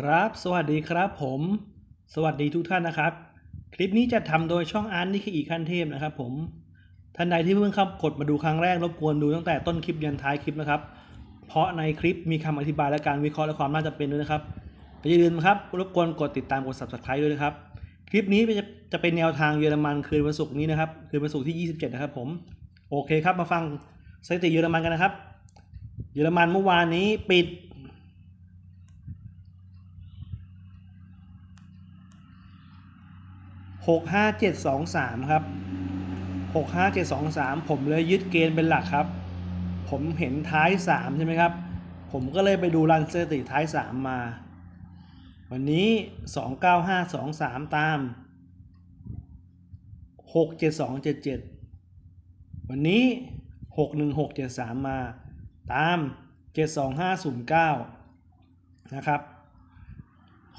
ครับ สวัสดีครับผม สวัสดีทุกท่านนะครับ คลิปนี้จะทำโดยช่องอาร์ตนี่คืออีกขั้นเทพนะครับผม ท่านใดที่เพิ่งเข้ากดมาดูครั้งแรกรบกวนดูตั้งแต่ต้นคลิปยันท้ายคลิปนะครับ เพราะในคลิปมีคำอธิบายและการวิเคราะห์และความน่าจะเป็นด้วยนะครับอย่าลืมนะครับรบกวนกดติดตามกด subscribe ด้วยนะครับ คลิปนี้จะจะเป็นแนวทางเยอรมันคืนวันศุกร์นี้นะครับคืนวันศุกร์ที่ 27 นะครับผม โอเคครับมาฟังสถิติเยอรมันกันนะครับ เยอรมันเมื่อวานนี้ปิด หกห้าเจ็ดสองสามครับหกห้าเจ็ดสองสามผมเลยยึดเกณฑ์เป็นหลักครับ ผมเห็นท้ายสามใช่ไหมครับ ผมก็เลยไปดูรันสถิติท้ายสามมา วันนี้สองเก้าห้าสองสามตามหกเจ็ดสองเจ็ดเจ็ดวันนี้หกหนึ่งหกเจ็ดสามมา ตามเจ็ดสองห้าศูนย์เก้านะครับ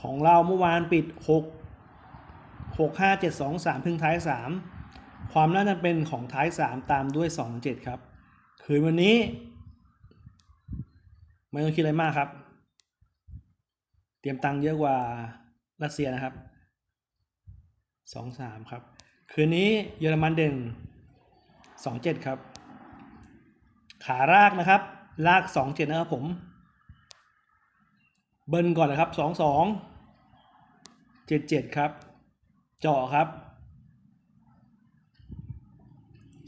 ของเราเมื่อวานปิดห กหกห้าเจ็ดสองสามพึ่งท้ายสามความน่าจะเป็นของท้ายสามตามด้วยสองเจ็ดครับ คืนวันนี้ ไม่ต้องคิดอะไรมากครับ เตรียมตังค์เยอะกว่ารัสเซียนะครับสองสามครับ คืนนี้เยอรมันเด่นสองเจ็ดครับ ขารากนะครับ ลากสองเจ็ดนะครับผม เบิ้ลก่อนนะครับสองสองเจ็ดเจ็ดครับ เจาะครับ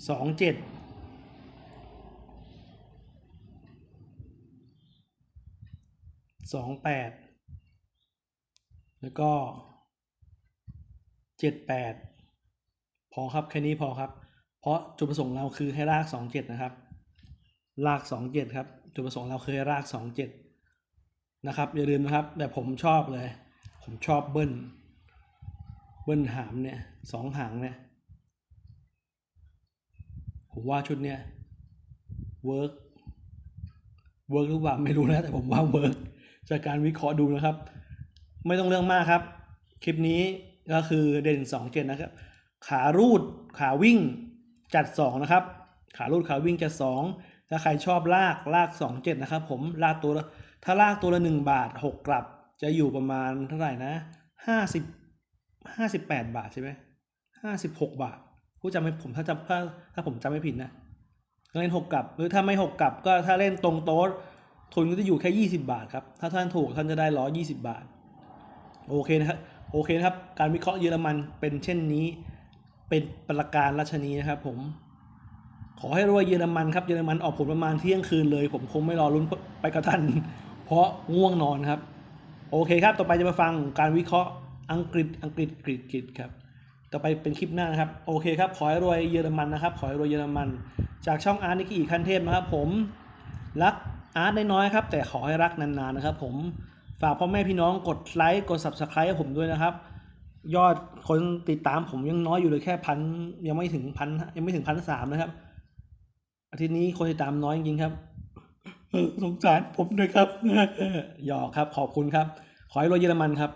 สองเจ็ดสองแปดแล้วก็เจ็ดแปดพอครับแค่นี้พอครับ เพราะจุดประสงค์เราคือให้รากสองเจ็ดนะครับรากสองเจ็ดครับจุดประสงค์เราคือรากสองเจ็ดนะครับอย่าลืมนะครับ แต่ผมชอบเลย ผมชอบเบิ้ล เบิ้ลหามเนี่ยสองหางเนี่ย ผมว่าชุดเนี่ยเวิร์กเวิร์กหรือเปล่าไม่รู้นะ แต่ผมว่าเวิร์กจากการวิเคราะห์ดูนะครับ ไม่ต้องเรื่องมากครับ คลิปนี้ก็คือเด่นสองเจ็ดนะครับ ขารูดขาวิ่งจัดสองนะครับ ขารูดขาวิ่งจัดสองถ้าใครชอบลากลากสองเจ็ดนะครับ ผมลากตัวละถ้าลากตัวละหนึ่งบาทหกกลับจะอยู่ประมาณเท่าไหร่นะห้าสิบ ห้าสิบแปดบาทใช่ไหมห้าสิบหกบาท ผู้จำไม่ผมถ้าจำถ้าถ้าผมจำไม่ผิดนะเล่นหกกลับ หรือถ้าไม่หกกลับ ก็ถ้าเล่นตรงโต๊ะทุนก็จะอยู่แค่ยี่สิบาทครับ ถ้าท่านถูกท่านจะได้ร้อยี่สิบาท โอเคนะครับ โอเคนะครับ การวิเคราะห์เยอรมันเป็นเช่นนี้ เป็นประการราชนีนะครับผม ขอให้รวยเยอรมันครับ เยอรมันออกผลประมาณเที่ยงคืนเลย ผมคงไม่รอลุ้นไปกระทัน เพราะง่วงนอนครับ โอเคครับ ต่อไปจะมาฟังการวิเคราะห์ อังกฤษอังกฤษกรีกกรีกครับต่อไปเป็นคลิปหน้านะครับ โอเคครับ ขอให้รวยเยอรมันนะครับ ขอให้รวยเยอรมัน จากช่องอาร์ตนิกอีกคันเทพนะครับผม รักอาร์ตได้น้อยครับ แต่ขอให้รักนานๆนะครับผม ฝากพ่อแม่พี่น้องกดไลค์ กด subscribe ให้ผมด้วยนะครับ ยอดคนติดตามผมยังน้อยอยู่เลยแค่พันยังไม่ถึงพันยังไม่ถึงพันสามนะครับ อาทิตย์นี้คนติดตามน้อยจริงๆครับเออสงสารผมด้วยครับหยอกครับ ขอบคุณครับ ขอให้รวยเยอรมันครับ